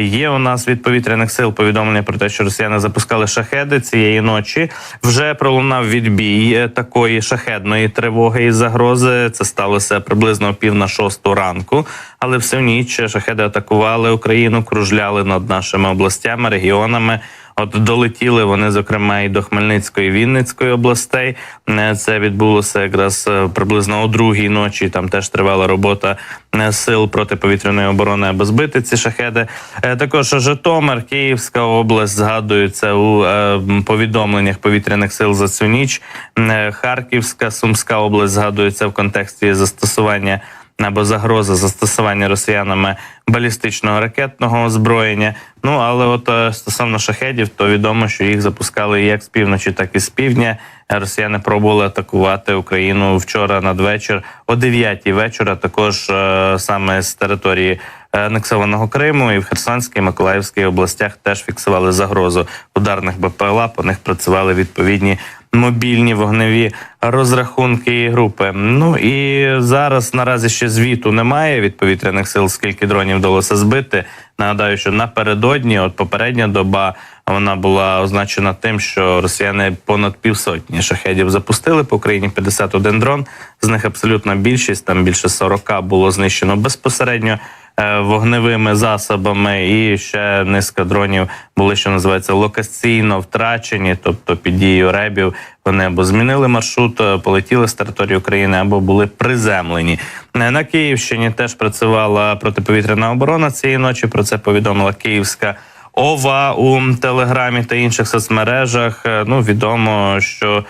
Є у нас від повітряних сил повідомлення про те, що росіяни запускали шахеди цієї ночі. Вже пролунав відбій е, такої шахедної тривоги і загрози. Це сталося приблизно пів на шосту ранку. Але всю ніч шахеди атакували Україну, кружляли над нашими областями, регіонами. От долетіли вони, зокрема, і до Хмельницької і Вінницької областей. Е, Це відбулося якраз е, приблизно о другій ночі. Там теж тривала робота е, сил протиповітряної оборони, аби збити ці шахеди. Також Житомир, Київська область згадуються у повідомленнях повітряних сил за цю ніч. Харківська, Сумська область згадується в контексті застосування або загроза застосування росіянами балістичного ракетного озброєння. Ну але от е, стосовно шахедів, то відомо, що їх запускали як з півночі, так і з півдня. Росіяни пробували атакувати Україну вчора надвечір о 9 вечора. Також е, саме з території е, анексованого Криму і в Херсонській, Миколаївській областях теж фіксували загрозу ударних БПЛА. По них працювали відповідні мобільні вогневі розрахунки і групи. Ну і зараз наразі ще звіту немає від повітряних сил, скільки дронів вдалося збити. Нагадаю, що напередодні, от попередня доба, вона була означена тим, що росіяни понад півсотні шахедів запустили по Україні 51 дрон. З них абсолютна більшість, там більше 40 було знищено безпосередньо вогневими засобами, і ще низка дронів були, що називається локаційно втрачені, тобто під дією ребів вони або змінили маршрут, е, полетіли з території України, або були приземлені. Е, На Київщині теж працювала протиповітряна оборона цієї ночі. Про це повідомила Київська. Ова у телеграмі та інших соцмережах. Е, Ну відомо, що е,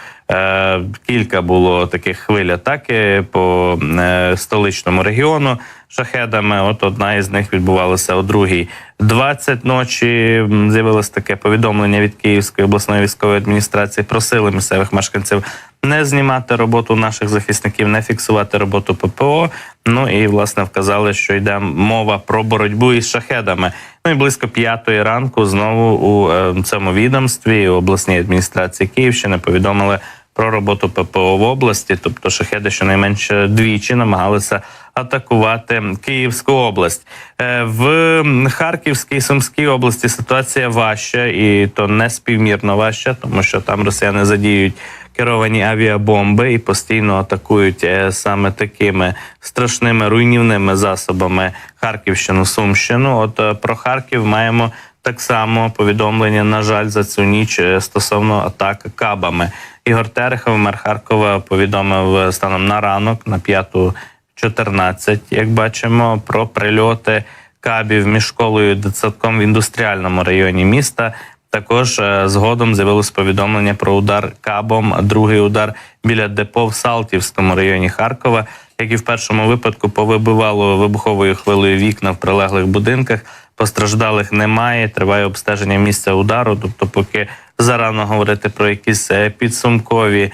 кілька було таких хвиль атаки по е, столичному регіону шахедами. От одна із них відбувалася о другій 20 ночі. З'явилось таке повідомлення від Київської обласної військової адміністрації. Просили місцевих мешканців не знімати роботу наших захисників, не фіксувати роботу ППО. Ну і власне вказали, що йде мова про боротьбу із шахедами. Ну і близько п'ятої ранку знову у е, цьому відомстві обласній адміністрації Київщини повідомили про роботу ППО в області, тобто шахеди щонайменше двічі намагалися атакувати Київську область. Е, В Харківській Сумській області ситуація важча, і то не співмірно важча, тому що там росіяни задіють керовані авіабомби і постійно атакують е, саме такими страшними руйнівними засобами Харківщину, Сумщину. От е, про Харків маємо так само повідомлення, на жаль, за цю ніч е, стосовно атак кабами. Ігор Терехов, мер Харкова, повідомив станом на ранок на п'яту 14, як бачимо, про прильоти кабів між школою і дитсадком в індустріальному районі міста. Також е, згодом з'явилось повідомлення про удар кабом, другий удар біля депо в Салтівському районі Харкова. Як і в першому випадку, повибивало вибуховою хвилею вікна в прилеглих будинках. Постраждалих немає. Триває обстеження місця удару. Тобто, поки зарано говорити про якісь е, підсумкові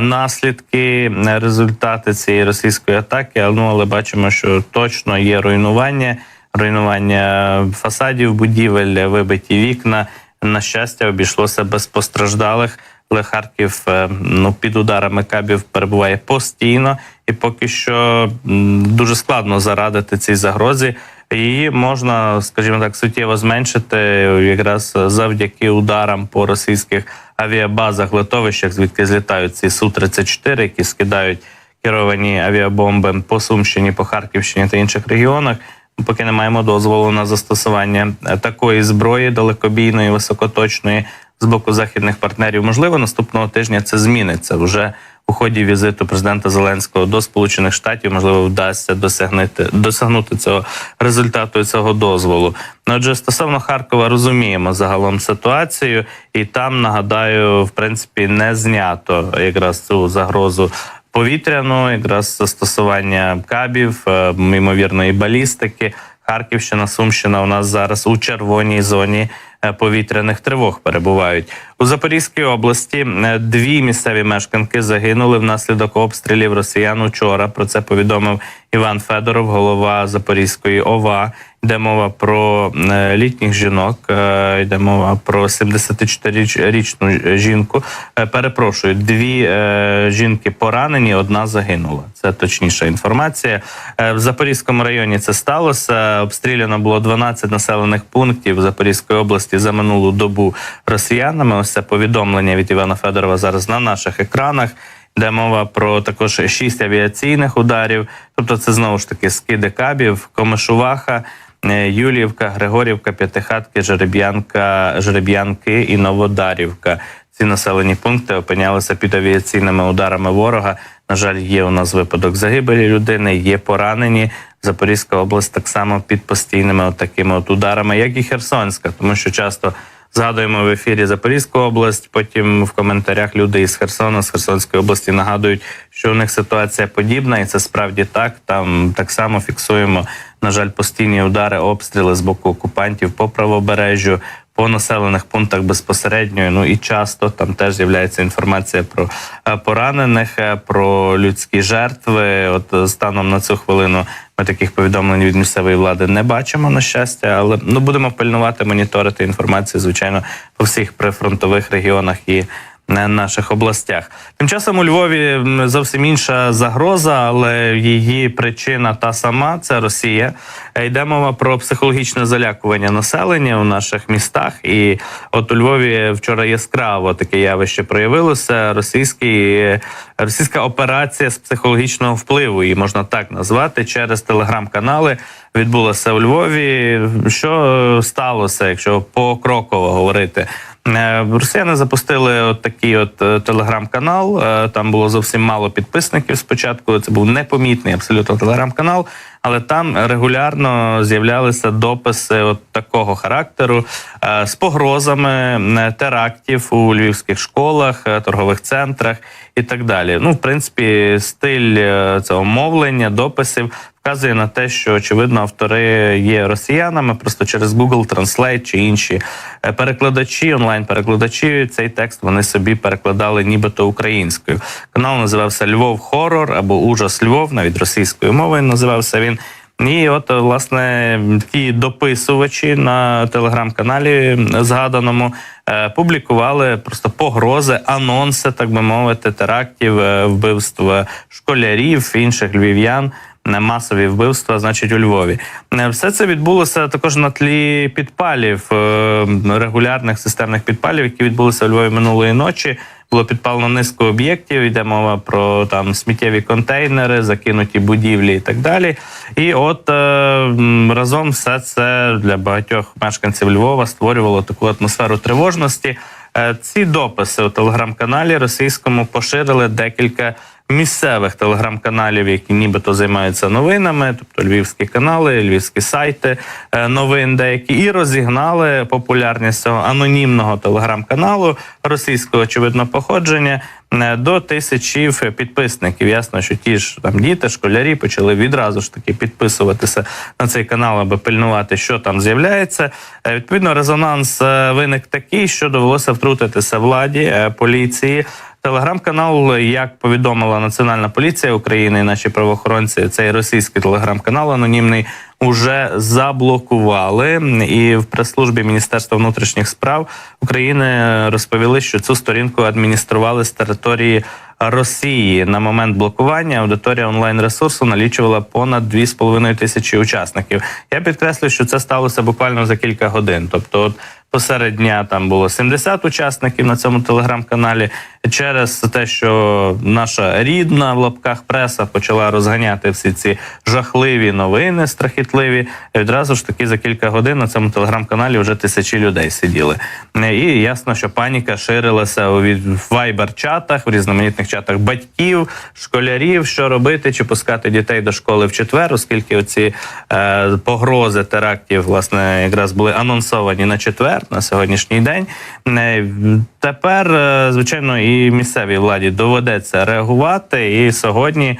наслідки, результати цієї російської атаки. Ну але бачимо, що точно є руйнування, руйнування фасадів будівель, вибиті вікна. На щастя, обійшлося без постраждалих. Але Харків е, ну під ударами кабів перебуває постійно, і поки що дуже складно зарадити цій загрозі. Її можна, скажімо так, суттєво зменшити якраз завдяки ударам по російських авіабазах, литовищах, звідки злітають ці су 34 які скидають керовані авіабомби по Сумщині, по Харківщині та інших регіонах. Поки не маємо дозволу на застосування е, такої зброї далекобійної, високоточної з боку західних партнерів. Можливо, наступного тижня це зміниться вже у ході візиту президента Зеленського до Сполучених Штатів. Можливо, вдасться досягнути досягнути цього результату цього дозволу. Ну, Отже, стосовно Харкова, розуміємо загалом ситуацію, і там нагадаю, в принципі, не знято якраз цю загрозу повітряну, якраз застосування кабів, е, ймовірної балістики. Харківщина, Сумщина у нас зараз у червоній зоні е, повітряних тривог перебувають у Запорізькій області. е, Дві місцеві мешканки загинули внаслідок обстрілів росіян учора. Про це повідомив Іван Федоров, голова Запорізької ОВА. Йде мова про е, літніх жінок, е, йде мова про 74-річну жінку. Е, Перепрошую, дві жінки поранені, одна загинула. Це точніша інформація. В Запорізькому районі це сталося. Обстріляно було 12 населених пунктів Запорізької області за минулу добу росіянами. Ось це повідомлення від Івана Федорова зараз на наших екранах. Де мова про також шість авіаційних ударів, тобто це знову ж таки скиди кабів, Комишуваха, е, Юліївка, Григорівка, П'ятихатки, Жереб'янка, Жереб'янки і Новодарівка. Ці населені пункти опинялися під авіаційними ударами ворога. На жаль, є у нас випадок загибелі людини, є поранені. Запорізька область так само під постійними от такими от ударами, як і Херсонська, тому що часто згадуємо в ефірі Запорізьку область. Потім в коментарях люди із Херсона, з Херсонської області нагадують, що у них ситуація подібна, і це справді так. Там так само фіксуємо, на жаль, постійні удари, обстріли з боку окупантів по правобережжю. По населених пунктах безпосередньо, ну і часто там теж з'являється інформація про е, поранених, е, про людські жертви. От е, станом на цю хвилину ми таких повідомлень від місцевої влади не бачимо на щастя, але ну будемо пильнувати, моніторити інформацію, звичайно, по всіх прифронтових регіонах і наших областях. Тим часом у Львові зовсім інша загроза, але її причина та сама це Росія. Е, Йде мова про психологічне залякування населення у наших містах. І от у Львові вчора яскраво таке явище проявилося. Російський е, російська операція з психологічного впливу, її можна так назвати, через телеграм-канали відбулася у Львові. Що сталося, якщо покроково говорити? Е, Росіяни запустили от такий от е, телеграм-канал. Е, Там було зовсім мало підписників спочатку. Це був непомітний абсолютно телеграм-канал, але там регулярно з'являлися дописи от такого характеру з погрозами терактів у львівських школах, торгових центрах і так далі. Ну, в принципі, стиль цього мовлення, дописів вказує на те, що очевидно автори є росіянами, просто через Google Translate чи інші е, перекладачі, онлайн-перекладачі цей текст вони собі перекладали нібито українською. Канал називався Львов Хорор або Ужас Львов, навіть російською мовою називався він. І от власне ті дописувачі на телеграм-каналі згаданому е, публікували просто погрози, анонси, так би мовити, терактів, е, вбивств школярів, інших львів'ян. Масові вбивства, значить, у Львові, Е, все це відбулося також на тлі підпалів е, регулярних системних підпалів, які відбулися у Львові минулої ночі. Було підпалено низку об'єктів. Йде мова про там сміттєві контейнери, закинуті будівлі і так далі. І от е, разом все це для багатьох мешканців Львова створювало таку атмосферу тривожності. Ці дописи у телеграм-каналі російському поширили декілька місцевих телеграм-каналів, які нібито займаються новинами, тобто львівські канали, львівські сайти е, новин, деякі і розігнали популярність цього анонімного телеграм-каналу російського очевидно походження. е, До тисячі підписників. Ясно, що ті ж там діти, школярі почали відразу ж таки підписуватися на цей канал, аби пильнувати, що там з'являється. Е, Відповідно, резонанс виник такий, що довелося втрутитися владі, поліції. Телеграм-канал, як повідомила Національна поліція України, і наші правоохоронці, цей російський телеграм-канал анонімний уже заблокували. І в прес-службі Міністерства внутрішніх справ України розповіли, що цю сторінку адміністрували з території Росії. На момент блокування аудиторія онлайн ресурсу налічувала понад 2,5 тисячі учасників. Я підкреслю, що це сталося буквально за кілька годин. Тобто, от посеред дня там було 70 учасників на цьому телеграм-каналі. Через те, що наша рідна в лапках преса почала розганяти всі ці жахливі новини, страхітливі. І відразу ж таки за кілька годин на цьому телеграм-каналі вже тисячі людей сиділи. І ясно, що паніка ширилася у вайбер-чатах, в різноманітних чатах батьків, школярів, що робити, чи пускати дітей до школи в четвер, оскільки оці е, погрози терактів, власне, якраз були анонсовані на четвер, на сьогоднішній день. Е, Тепер, е, звичайно, і місцевій владі доведеться реагувати. І сьогодні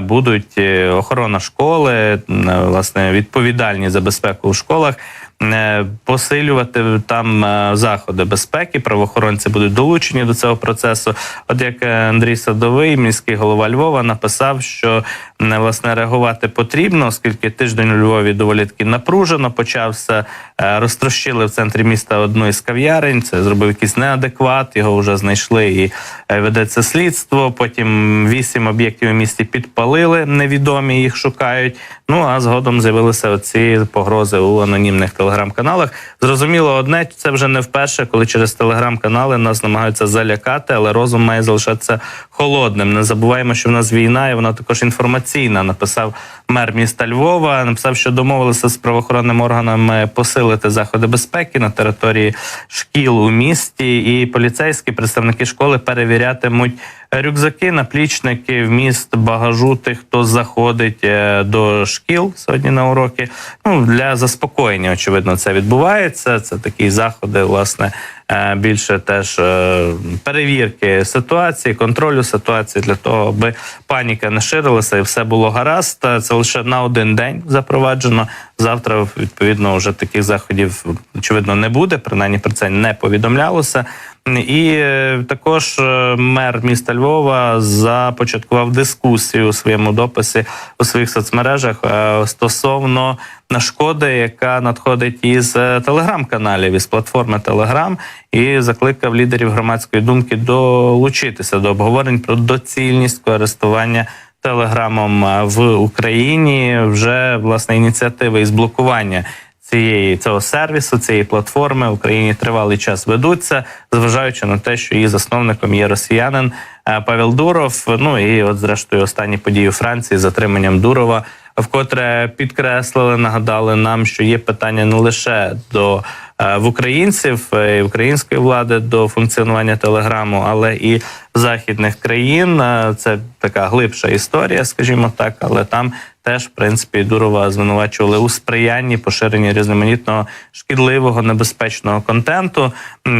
будуть е, охорона школи, е, власне, відповідальні за безпеку у школах. е, посилювати там е, заходи безпеки. Правоохоронці будуть долучені до цього процесу. От як е, Андрій Садовий, міський голова Львова, написав, що е, власне реагувати потрібно, оскільки тиждень у Львові доволі таки напружено почався. Е, Розтрощили в центрі міста одну із кав'ярень. Це зробив якийсь неадекват. Його вже знайшли і е, ведеться слідство. Потім вісім об'єктів у місті підпалили невідомі, їх шукають. Ну а згодом з'явилися оці погрози у анонімних телеграм-каналах. Зрозуміло, одне це вже не вперше, коли через телеграм-канали нас намагаються залякати, але розум має залишатися холодним. Не забуваємо, що в нас війна, і вона також інформаційна. Написав мер міста Львова. Написав, що домовилися з правоохоронними органами посилити заходи безпеки на території шкіл у місті, і поліцейські представники школи перевірятимуть рюкзаки, наплічники, вміст багажу тих, хто заходить е, до шкіл сьогодні на уроки. Ну для заспокоєння, очевидно, це відбувається. Це такі заходи, власне, е, більше теж е, перевірки ситуації, контролю ситуації для того, аби паніка не ширилася і все було гаразд. Це лише на один день запроваджено. Завтра відповідно вже таких заходів очевидно не буде. Принаймні про це не повідомлялося. І е, також е, мер міста Львова започаткував дискусію у своєму дописі у своїх соцмережах е, стосовно шкоди, яка надходить із телеграм-каналів із платформи Телеграм, і закликав лідерів громадської думки долучитися до обговорень про доцільність користування. Телеграмом в Україні вже власне ініціативи із блокування цієї цього сервісу, цієї платформи в Україні тривалий час ведуться, зважаючи на те, що її засновником є росіянин е, Павел Дуров. Ну і от, зрештою, останні події у Франції з затриманням Дурова, вкотре підкреслили, нагадали нам, що є питання не лише до е, в українців е, і української влади до функціонування телеграму, але і західних країн. Це така глибша історія, скажімо так, але там теж в принципі Дурова звинувачували у сприянні поширенні різноманітного шкідливого небезпечного контенту.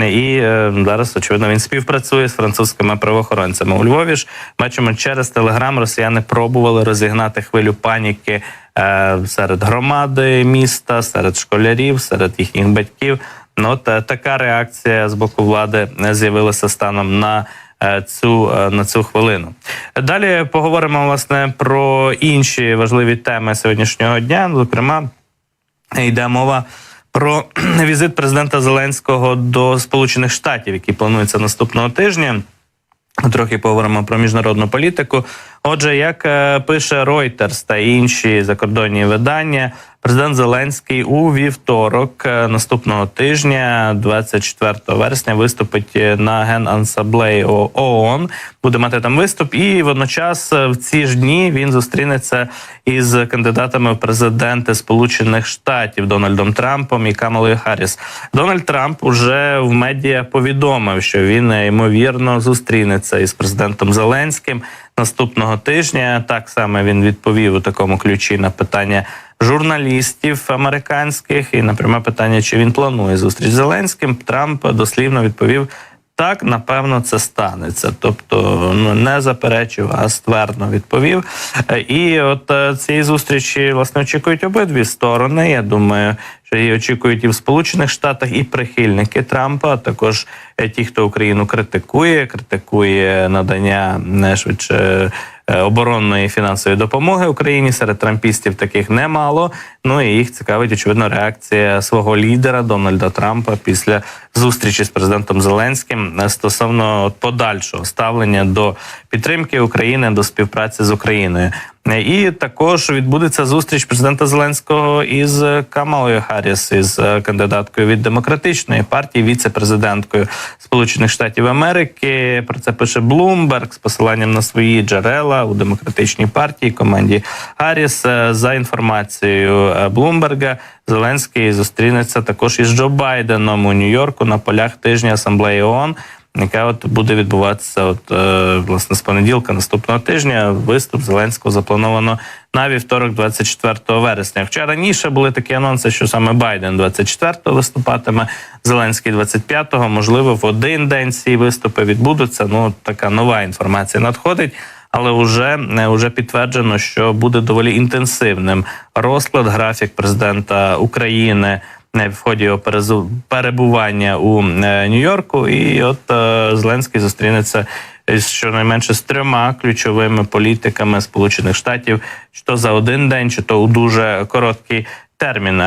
І е, зараз очевидно він співпрацює з французькими правоохоронцями. У Львові ж бачимо через телеграм росіяни пробували розігнати хвилю паніки е, серед громади міста, серед школярів, серед їхніх батьків. Ну от е, така реакція з боку влади е, з'явилася станом на цю е, на цю хвилину. Далі поговоримо власне про інші важливі теми сьогоднішнього дня. Зокрема, йде мова про візит президента Зеленського до Сполучених Штатів, який планується наступного тижня. Трохи поговоримо про міжнародну політику. Отже, як е, пише Reuters та інші закордонні видання, президент Зеленський у вівторок е, наступного тижня, 24 вересня, виступить е, на генасамблеї О- ООН. Буде мати там виступ, і водночас е, в ці ж дні він зустрінеться із кандидатами в президенти Сполучених Штатів Дональдом Трампом і Камалою Харріс. Дональд Трамп уже в медіа повідомив, що він ймовірно зустрінеться із президентом Зеленським наступного тижня. Так само він відповів у такому ключі на питання журналістів американських і на пряме питання, чи він планує зустріч з Зеленським. Трамп дослівно відповів. Так, напевно, це станеться. Тобто ну не заперечив, а ствердно відповів. Е, І от е, цієї зустрічі власне очікують обидві сторони. Я думаю, що її очікують і в Сполучених Штатах, і прихильники Трампа. а Також е, ті, хто Україну критикує, критикує надання не швидше. Е, Оборонної фінансової допомоги Україні серед трампістів таких немало. Ну і їх цікавить очевидно реакція свого лідера Дональда Трампа після зустрічі з президентом Зеленським е, стосовно подальшого ставлення до підтримки України до співпраці з Україною. І також відбудеться зустріч президента Зеленського із Камалою Харріс, із е, кандидаткою від демократичної партії, віце-президенткою Сполучених Штатів Америки. Про це пише Блумберг з посиланням на свої джерела у демократичній партії команді Харріс. Е, За інформацією Блумберга, Зеленський зустрінеться також із Джо Байденом у Нью-Йорку на полях тижня асамблеї ООН яка от буде відбуватися от е, власне з понеділка наступного тижня. Виступ Зеленського заплановано на вівторок, 24 вересня. Хоча раніше були такі анонси, що саме Байден 24-го виступатиме, Зеленський 25-го, можливо, в один день ці виступи відбудуться. Ну така нова інформація надходить. Але вже вже підтверджено, що буде доволі інтенсивним розклад графік президента України е, в ході його перебування у е, Нью-Йорку. І от е, Зеленський зустрінеться з щонайменше з трьома ключовими політиками Сполучених Штатів, чи то за один день, чи то у дуже короткий термін.